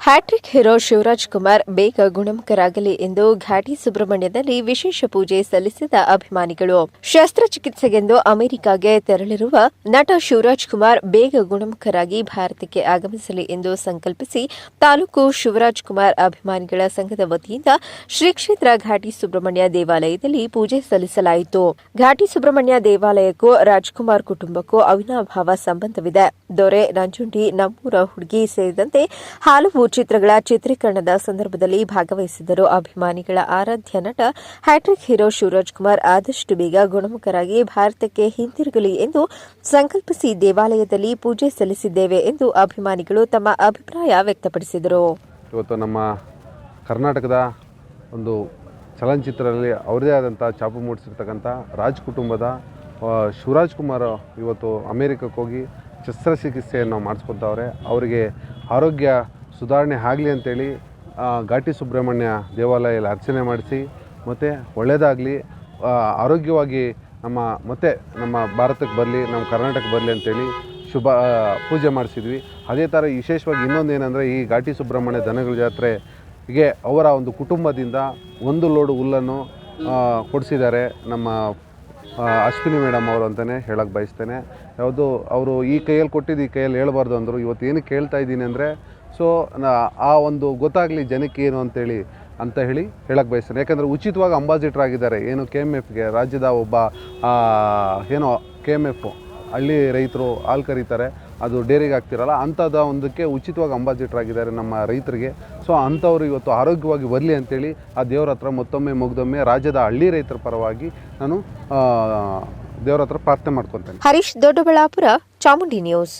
Hat trick hero Shivraj Kumar ಬೇಗ ಗುಣಮುಖರಾಗಲಿ ಎಂದು ಘಾಟಿ ಸುಬ್ರಹ್ಮಣ್ಯದಲ್ಲಿ ವಿಶೇಷ ಪೂಜೆ ಸಲ್ಲಿಸಿದ ಅಭಿಮಾನಿಗಳು. ಶಸ್ತ್ರಚಿಕಿತ್ಸೆಗೆಂದು ಅಮೆರಿಕಾಗೆ ತೆರಳಿರುವ ನಟ ಶಿವರಾಜ್ ಕುಮಾರ್ ಬೇಗ ಗುಣಮುಖರಾಗಿ ಭಾರತಕ್ಕೆ ಆಗಮಿಸಲಿ ಎಂದು ಸಂಕಲ್ಪಿಸಿ ತಾಲೂಕು ಶಿವರಾಜ್ ಕುಮಾರ್ ಅಭಿಮಾನಿಗಳ ಸಂಘದ ವತಿಯಿಂದ ಶ್ರೀ ಕ್ಷೇತ್ರ ಘಾಟಿ ಸುಬ್ರಹ್ಮಣ್ಯ ದೇವಾಲಯದಲ್ಲಿ ಪೂಜೆ ಸಲ್ಲಿಸಲಾಯಿತು. ಘಾಟಿ ಸುಬ್ರಹ್ಮಣ್ಯ ದೇವಾಲಯಕ್ಕೂ ರಾಜ್ಕುಮಾರ್ ಕುಟುಂಬಕ್ಕೂ ಅವಿನಾಭಾವ ಸಂಬಂಧವಿದೆ. ದೊರೆ, ನಂಜುಂಡಿ, ನಮ್ಮೂರ ಹುಡುಗಿ ಸೇರಿದಂತೆ ಹಲವು ಚಿತ್ರಗಳ ಚಿತ್ರೀಕರಣದ ಸಂದರ್ಭದಲ್ಲಿ ಭಾಗವಹಿಸಿದ್ದರು. ಅಭಿಮಾನಿಗಳ ಆರಾಧ್ಯ ನಟ ಹ್ಯಾಟ್ರಿಕ್ ಹೀರೋ ಶಿವರಾಜ್ ಕುಮಾರ್ ಆದಷ್ಟು ಬೇಗ ಗುಣಮುಖರಾಗಿ ಭಾರತಕ್ಕೆ ಹಿಂತಿರುಗಲಿ ಎಂದು ಸಂಕಲ್ಪಿಸಿ ದೇವಾಲಯದಲ್ಲಿ ಪೂಜೆ ಸಲ್ಲಿಸಿದ್ದೇವೆ ಎಂದು ಅಭಿಮಾನಿಗಳು ತಮ್ಮ ಅಭಿಪ್ರಾಯ ವ್ಯಕ್ತಪಡಿಸಿದರು. ಇವತ್ತು ನಮ್ಮ ಕರ್ನಾಟಕದ ಒಂದು ಚಲನಚಿತ್ರದಲ್ಲಿ ಅವರದೇ ಆದಂಥ ಚಾಪು ಮೂಡಿಸಿರ್ತಕ್ಕಂಥ ರಾಜ್ ಕುಟುಂಬದ ಶಿವರಾಜ್ ಕುಮಾರ್ ಇವತ್ತು ಅಮೇರಿಕಕ್ಕೆ ಹೋಗಿ ಶಸ್ತ್ರಚಿಕಿತ್ಸೆಯನ್ನು ಮಾಡಿಸ್ಕೊತಾವ್ರೆ. ಅವರಿಗೆ ಆರೋಗ್ಯ ಸುಧಾರಣೆ ಆಗಲಿ ಅಂತೇಳಿ ಘಾಟಿ ಸುಬ್ರಹ್ಮಣ್ಯ ದೇವಾಲಯದಲ್ಲಿ ಅರ್ಚನೆ ಮಾಡಿಸಿ, ಮತ್ತು ಒಳ್ಳೆಯದಾಗಲಿ ಆರೋಗ್ಯವಾಗಿ ನಮ್ಮ, ಮತ್ತೆ ನಮ್ಮ ಭಾರತಕ್ಕೆ ಬರಲಿ, ನಮ್ಮ ಕರ್ನಾಟಕಕ್ಕೆ ಬರಲಿ ಅಂತೇಳಿ ಶುಭ ಪೂಜೆ ಮಾಡಿಸಿದ್ವಿ. ಅದೇ ಥರ ವಿಶೇಷವಾಗಿ ಇನ್ನೊಂದು ಏನಂದರೆ, ಈ ಘಾಟಿ ಸುಬ್ರಹ್ಮಣ್ಯ ದನಗಳ ಜಾತ್ರೆಗೆ ಅವರ ಒಂದು ಕುಟುಂಬದಿಂದ ಒಂದು ಲೋಡು ಹುಲ್ಲನ್ನು ಕೊಡಿಸಿದ್ದಾರೆ. ನಮ್ಮ ಅಶ್ವಿನಿ ಮೇಡಮ್ ಅವರು ಅಂತಲೇ ಹೇಳಕ್ಕೆ ಬಯಸ್ತೇನೆ. ಯಾವುದು, ಅವರು ಈ ಕೈಯಲ್ಲಿ ಕೊಟ್ಟಿದ್ದು ಈ ಕೈಯಲ್ಲಿ ಹೇಳ್ಬಾರ್ದು ಅಂದರು. ಇವತ್ತು ಏನು ಕೇಳ್ತಾ ಇದ್ದೀನಿ ಅಂದರೆ ಸೊ ಆ ಒಂದು ಗೊತ್ತಾಗಲಿ ಜನಕ್ಕೆ ಏನು ಅಂತೇಳಿ ಅಂತ ಹೇಳಿ ಹೇಳಕ್ಕೆ ಬಯಸ್ತೇನೆ. ಯಾಕಂದರೆ ಉಚಿತವಾಗಿ ಅಂಬಾಸಿಡರ್ ಆಗಿದ್ದಾರೆ. ಏನು ಕೆ ಎಂ ಎಫ್ಗೆ ರಾಜ್ಯದ ಒಬ್ಬ ಏನೋ ಕೆ ಎಂ ಎಫ್ ಹಳ್ಳಿ ರೈತರು ಹಾಲು ಕರೀತಾರೆ. ಅದು ಡೇರಿಗೆ ಹಾಕ್ತಿರಲ್ಲ, ಅಂಥದ ಒಂದಕ್ಕೆ ಉಚಿತವಾಗಿ ಅಂಬಾಸಿಡರ್ ಆಗಿದ್ದಾರೆ ನಮ್ಮ ರೈತರಿಗೆ. ಸೊ ಅಂಥವ್ರು ಇವತ್ತು ಆರೋಗ್ಯವಾಗಿ ಬರಲಿ ಅಂತೇಳಿ ಆ ದೇವ್ರ ಹತ್ರ ಮತ್ತೊಮ್ಮೆ ಮುಗ್ದೊಮ್ಮೆ ರಾಜ್ಯದ ಹಳ್ಳಿ ರೈತರ ಪರವಾಗಿ ನಾನು ದೇವ್ರ ಹತ್ರ ಪ್ರಾರ್ಥನೆ ಮಾಡ್ಕೊತೇನೆ. ಹರೀಶ್, ದೊಡ್ಡಬಳ್ಳಾಪುರ, ಚಾಮುಂಡಿ ನ್ಯೂಸ್.